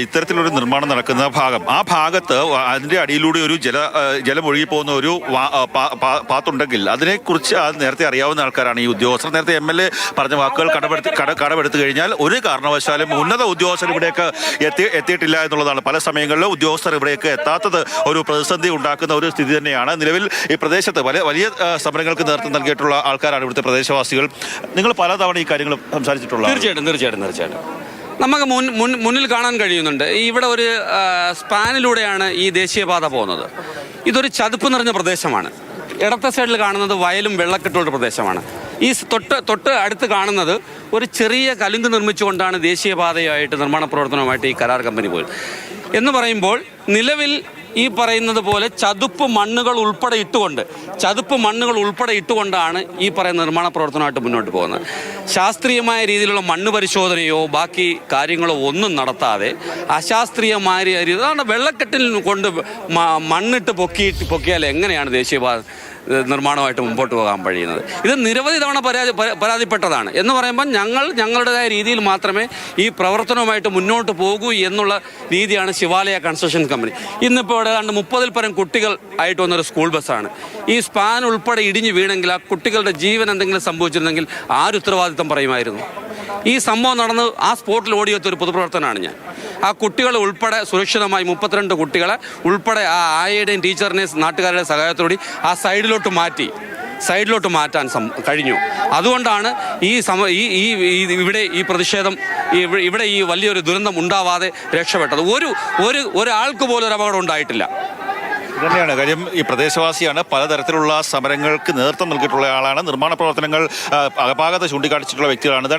ഇത്തരത്തിലൊരു നിർമ്മാണം നടക്കുന്ന ഭാഗം. ആ ഭാഗത്ത് അതിന്റെ അടിയിലൂടെ ഒരു ജല ജലം ഒഴുകി പോകുന്ന ഒരു പാത്തുണ്ടെങ്കിൽ അതിനെക്കുറിച്ച് അത് നേരത്തെ അറിയാവുന്ന ആൾക്കാരാണ് ഈ ഉദ്യോഗസ്ഥർ. നേരത്തെ എം എൽ എ പറഞ്ഞ വാക്കുകൾ കടമെടുത്ത് കട കടമെടുത്തു കഴിഞ്ഞാൽ ഒരു കാരണവശാലും ഉന്നത ഉദ്യോഗസ്ഥർ ഇവിടേക്ക് എത്തി എത്തിയിട്ടില്ല എന്നുള്ളതാണ്. പല സമയങ്ങളിലും ഉദ്യോഗസ്ഥർ ഇവിടേക്ക് എത്താത്തത് ഒരു പ്രതിസന്ധി ഉണ്ടാക്കുന്ന ഒരു സ്ഥിതി തന്നെയാണ്. നിലവിൽ ഈ പ്രദേശത്ത് വലിയ വലിയ സമരങ്ങൾക്ക് നേതൃത്വം നൽകിയിട്ടുള്ള ആൾക്കാരാണ് ഇവിടുത്തെ പ്രദേശവാസികൾ. നിങ്ങൾ പലതവണ ഈ കാര്യങ്ങൾ സംസാരിച്ചിട്ടുള്ളത് തീർച്ചയായിട്ടും തീർച്ചയായിട്ടും തീർച്ചയായിട്ടും. നമുക്ക് മുൻ മുൻ മുന്നിൽ കാണാൻ കഴിയുന്നുണ്ട്. ഇവിടെ ഒരു സ്പാനിലൂടെയാണ് ഈ ദേശീയപാത പോകുന്നത്. ഇതൊരു ചതുപ്പ് നിറഞ്ഞ പ്രദേശമാണ്. ഇടത്തെ സൈഡിൽ കാണുന്നത് വയലും വെള്ളക്കെട്ടുള്ള പ്രദേശമാണ്. ഈ തൊട്ട് തൊട്ട് അടുത്ത് കാണുന്നത് ഒരു ചെറിയ കലുങ്ക് നിർമ്മിച്ചുകൊണ്ടാണ് ദേശീയപാതയായിട്ട് നിർമ്മാണ പ്രവർത്തനവുമായിട്ട് ഈ കരാർ കമ്പനി പോയത്. എന്ന് പറയുമ്പോൾ നിലവിൽ ഈ പറയുന്നത് പോലെ ചതുപ്പ് മണ്ണുകൾ ഉൾപ്പെടെ ഇട്ടുകൊണ്ട് ചതുപ്പ് മണ്ണുകൾ ഉൾപ്പെടെ ഇട്ടുകൊണ്ടാണ് ഈ പറയുന്ന നിർമ്മാണ പ്രവർത്തനമായിട്ട് മുന്നോട്ട് പോകുന്നത്. ശാസ്ത്രീയമായ രീതിയിലുള്ള മണ്ണ് പരിശോധനയോ ബാക്കി കാര്യങ്ങളോ ഒന്നും നടത്താതെ അശാസ്ത്രീയമായ രീതി അതാണ് വെള്ളക്കെട്ടിൽ കൊണ്ട് മണ്ണിട്ട് പൊക്കിയിട്ട് പൊക്കിയാൽ എങ്ങനെയാണ് ദേശീയപാത നിർമ്മാണമായിട്ട് മുമ്പോട്ട് പോകാൻ കഴിയുന്നത്? ഇത് നിരവധി തവണ പരാതി പരാതിപ്പെട്ടതാണ്. എന്ന് പറയുമ്പോൾ ഞങ്ങൾ ഞങ്ങളുടേതായ രീതിയിൽ മാത്രമേ ഈ പ്രവർത്തനവുമായിട്ട് മുന്നോട്ട് പോകൂ എന്നുള്ള രീതിയാണ് ശിവാലയ കൺസ്ട്രക്ഷൻ കമ്പനി. ഇന്നിപ്പോൾ ഇവിടെ ഏതാണ്ട് മുപ്പതിൽ പരം കുട്ടികൾ ആയിട്ട് വന്നൊരു സ്കൂൾ ബസ്സാണ്. ഈ സ്പാൻ ഉൾപ്പെടെ ഇടിഞ്ഞു വീണെങ്കിൽ ആ കുട്ടികളുടെ ജീവൻ എന്തെങ്കിലും സംഭവിച്ചിരുന്നെങ്കിൽ ആര് ഉത്തരവാദിത്തം പറയുമായിരുന്നു? ഈ സംഭവം നടന്ന് ആ സ്പോട്ടിൽ ഓടിയെത്തിയ ഒരു പൊതുപ്രവർത്തനമാണ് ഞാൻ. ആ കുട്ടികളെ ഉൾപ്പെടെ സുരക്ഷിതമായി മുപ്പത്തിരണ്ട് കുട്ടികളെ ഉൾപ്പെടെ ആ ആയയുടെയും ടീച്ചറിനെയും നാട്ടുകാരുടെ സഹായത്തോടെ ആ സൈഡിലോട്ട് മാറ്റി. സൈഡിലോട്ട് മാറ്റാൻ കഴിഞ്ഞു. അതുകൊണ്ടാണ് ഈ സമ ഈ ഈ ഇവിടെ ഈ പ്രതിഷേധം ഇവിടെ ഈ വലിയൊരു ദുരന്തം ഉണ്ടാവാതെ രക്ഷപ്പെട്ടത്. ഒരു ഒരു ഒരാൾക്ക് പോലും ഒരു അപകടം ഉണ്ടായിട്ടില്ല. തന്നെയാണ് കാര്യം. ഈ പ്രദേശവാസിയാണ് പലതരത്തിലുള്ള സമരങ്ങൾക്ക് നേതൃത്വം നൽകിയിട്ടുള്ള ആളാണ്. നിർമ്മാണ പ്രവർത്തനങ്ങൾ അപാകത ചൂണ്ടിക്കാണിച്ചിട്ടുള്ള വ്യക്തികളാണ്.